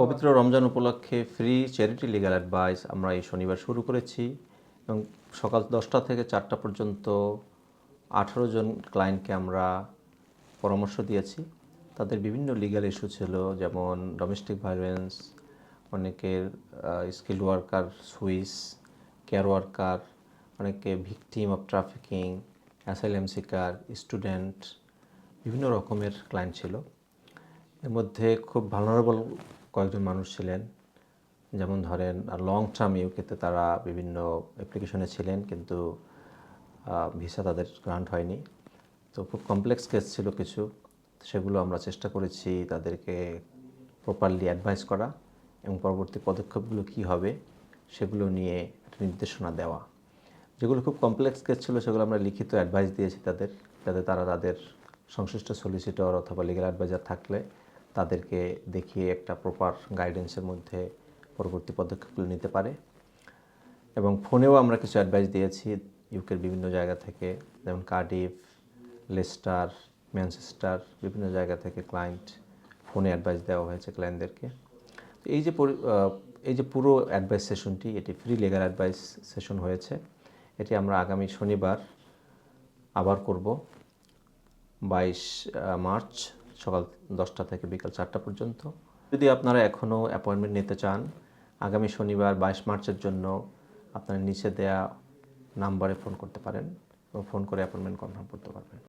পবিত্র রমজান উপলক্ষে free charity legal advice আমরা এই শনিবার শুরু করেছি এবং সকাল দশটা থেকে চারটা পর্যন্ত আঠারো জন ক্লায়েন্টকে আমরা পরামর্শ দিয়েছি। তাদের বিভিন্ন লিগ্যাল ইস্যু ছিল, যেমন ডোমেস্টিক ভায়োলেন্স অনেকের skill worker Swiss care worker অনেকে victim of trafficking asylum seeker student বিভিন্ন রকমের ক্লায়েন্ট ছিল। এর মধ্যে খুব ভালনারেবল কয়েকজন মানুষ ছিলেন। যেমন ধরেন লং টার্ম ইউকেতে তারা বিভিন্ন অ্যাপ্লিকেশনে ছিলেন, কিন্তু ভিসা তাদের গ্রান্ট হয়নি। তো খুব কমপ্লেক্স কেস ছিল কিছু। সেগুলো আমরা চেষ্টা করেছি তাদেরকে প্রপারলি অ্যাডভাইস করা এবং পরবর্তী পদক্ষেপগুলো কী হবে সেগুলো নিয়ে একটা নির্দেশনা দেওয়া। যেগুলো খুব কমপ্লেক্স কেস ছিল সেগুলো আমরা লিখিত অ্যাডভাইস দিয়েছি তাদের, যাতে তারা তাদের সংশ্লিষ্ট সলিসিটর অথবা লিগ্যাল অ্যাডভাইজার থাকলে তাদেরকে দেখিয়ে একটা প্রপার গাইডেন্সের মধ্যে পরবর্তী পদক্ষেপগুলো নিতে পারে। এবং ফোনেও আমরা কিছু অ্যাডভাইস দিয়েছি ইউকের বিভিন্ন জায়গা থেকে, যেমন কার্ডিফ লেস্টার ম্যানচেস্টার বিভিন্ন জায়গা থেকে ক্লায়েন্ট ফোনে অ্যাডভাইস দেওয়া হয়েছে ক্লায়েন্টদেরকে এই যে এই যে পুরো অ্যাডভাইস সেশনটি এটি ফ্রি লিগাল অ্যাডভাইস সেশন হয়েছে। এটি আমরা আগামী শনিবার আবার করব, বাইশ মার্চ। সকাল দশটা থেকে বিকাল চারটা পর্যন্ত। যদি আপনারা এখনও অ্যাপয়েন্টমেন্ট নিতে চান, আগামী শনিবার বাইশ মার্চের জন্য আপনারা নিচে দেয়া নাম্বারে ফোন করতে পারেন এবং ফোন করে অ্যাপয়েন্টমেন্ট কনফার্ম করতে পারবেন।